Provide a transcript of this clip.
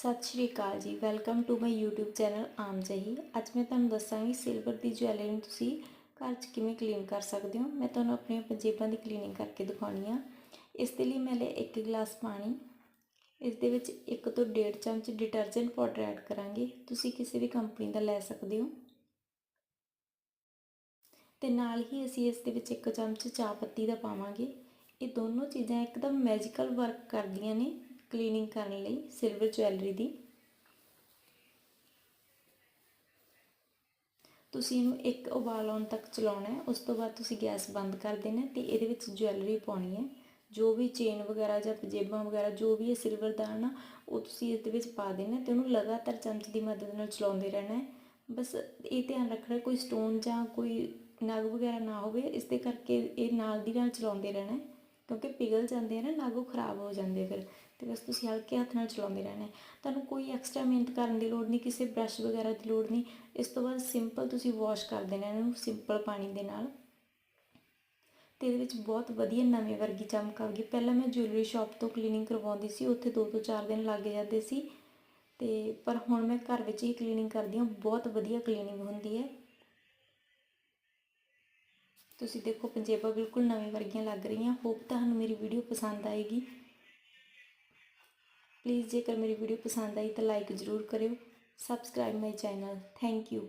ਸਤਿ ਸ਼੍ਰੀ ਅਕਾਲ ਜੀ। Welcome to my YouTube channel ਆਮ ਜਹੀ। ਅੱਜ ਮੈਂ ਤੁਹਾਨੂੰ ਦੱਸਾਂਗੀ ਸਿਲਵਰ ਦੀ ਜੁਐਲਰੀ ਨੂੰ ਤੁਸੀਂ ਘਰ 'ਚ ਕਿਵੇਂ ਕਲੀਨ ਕਰ ਸਕਦੇ ਹੋ। ਮੈਂ ਤੁਹਾਨੂੰ ਆਪਣੀਆਂ ਪੰਜੇਬਾਂ ਦੀ ਕਲੀਨਿੰਗ ਕਰਕੇ ਦਿਖਾਉਣੀ ਆ। ਇਸ ਦੇ ਲਈ ਮੈਂ ਲਿਆ ਇੱਕ ਗਲਾਸ ਪਾਣੀ। ਇਸ ਦੇ ਵਿੱਚ ਇੱਕ ਤੋਂ ਡੇਢ ਚਮਚ ਡਿਟਰਜੈਂਟ ਪਾਊਡਰ ਐਡ ਕਰਾਂਗੇ। ਤੁਸੀਂ ਕਿਸੇ ਵੀ ਕੰਪਨੀ ਦਾ ਲੈ ਸਕਦੇ ਹੋ। ਤੇ ਨਾਲ ਹੀ ਅਸੀਂ ਇਸ ਦੇ ਵਿੱਚ ਇੱਕ ਚਮਚ ਚਾਹ ਪੱਤੀ ਦਾ ਪਾਵਾਂਗੇ। ਇਹ ਦੋਨੋਂ ਚੀਜ਼ਾਂ ਇੱਕਦਮ ਮੈਜੀਕਲ ਵਰਕ ਕਰਦੀਆਂ ਨੇ। ਕਲੀਨਿੰਗ ਕਰਨ ਲਈ ਸਿਲਵਰ ਜੁਐਲਰੀ ਦੀ। ਤੁਸੀਂ ਇਹਨੂੰ ਇੱਕ ਉਬਾਲ ਆਉਣ ਤੱਕ ਚਲਾਉਣਾ ਹੈ, ਉਸ ਤੋਂ ਬਾਅਦ ਤੁਸੀਂ ਗੈਸ ਬੰਦ ਕਰ ਦੇਣਾ ਤੇ ਇਹਦੇ ਵਿੱਚ ਜਵੈਲਰੀ ਪਾਉਣੀ ਹੈ। ਜੋ ਵੀ ਚੇਨ ਵਗੈਰਾ ਜਾਂ ਪਜੇਬਾਂ ਵਗੈਰਾ, ਜੋ ਵੀ ਹੈ ਸਿਲਵਰ ਦਾ ਨਾ, ਉਹ ਤੁਸੀਂ ਇਸ ਦੇ ਵਿੱਚ ਪਾ ਦੇਣਾ ਤੇ ਉਹਨੂੰ ਲਗਾਤਾਰ ਚਮਚ ਦੀ ਮਦਦ ਨਾਲ ਚਲਾਉਂਦੇ ਰਹਿਣਾ ਹੈ। ਬਸ ਇਹ ਧਿਆਨ ਰੱਖਣਾ ਕੋਈ ਸਟੋਨ ਜਾਂ ਕੋਈ ਨਗ ਵਗੈਰਾ ਨਾ ਹੋਵੇ, ਇਸ ਦੇ ਕਰਕੇ ਇਹ ਨਾਲ ਦੀ ਨਾਲ ਚਲਾਉਂਦੇ ਰਹਿਣਾ ਕਿਉਂਕਿ ਪਿਘਲ ਜਾਂਦੇ ਆ ਨਾ, ਨਗ ਉਹ ਖਰਾਬ ਹੋ ਜਾਂਦੇ ਫਿਰ। ਤੇ ਬਸ ਤੁਸੀਂ ਹਲਕੇ ਹੱਥ ਨਾਲ ਚਲਾਉਂਦੇ ਰਹਿਣਾ ਤੁਹਾਨੂੰ ਕੋਈ ਐਕਸਟਰਾ ਮਿਹਨਤ ਕਰਨ ਦੀ ਲੋੜ ਨਹੀਂ, ਕਿਸੇ ਬ੍ਰਸ਼ ਵਗੈਰਾ ਦੀ ਲੋੜ ਨਹੀਂ। ਇਸ ਤੋਂ ਬਾਅਦ ਸਿੰਪਲ ਤੁਸੀਂ ਵਾਸ਼ ਕਰ ਦੇਣਾ ਇਹਨੂੰ ਸਿੰਪਲ ਪਾਣੀ ਦੇ ਨਾਲ। ਤੇ ਇਹਦੇ ਵਿੱਚ ਬਹੁਤ ਵਧੀਆ ਨਵੇਂ ਵਰਗੀ ਚਮਕ ਆ ਗਈ। ਪਹਿਲਾਂ ਮੈਂ ਜੁਐਲਰੀ ਸ਼ਾਪ ਤੋਂ ਕਲੀਨਿੰਗ ਕਰਵਾਉਂਦੀ ਸੀ, ਉੱਥੇ 2 ਤੋਂ 4 ਦਿਨ ਲੱਗ ਜਾਂਦੇ ਸੀ। ਤੇ ਪਰ ਹੁਣ ਮੈਂ ਘਰ ਵਿੱਚ ਹੀ ਕਲੀਨਿੰਗ ਕਰਦੀ ਹਾਂ, ਬਹੁਤ ਵਧੀਆ ਕਲੀਨਿੰਗ ਹੁੰਦੀ ਹੈ। ਤੁਸੀਂ ਦੇਖੋ ਪੰਜੇਬਾਂ ਬਿਲਕੁਲ ਨਵੇਂ ਵਰਗੀਆਂ ਲੱਗ ਰਹੀਆਂ। ਹੋਪ ਤੁਹਾਨੂੰ ਮੇਰੀ ਵੀਡੀਓ ਪਸੰਦ ਆਏਗੀ। ਪਲੀਜ਼ ਜੇਕਰ ਮੇਰੀ ਵੀਡੀਓ ਪਸੰਦ ਆਈ ਤਾਂ ਲਾਈਕ ਜ਼ਰੂਰ ਕਰਿਓ। Subscribe my channel thank you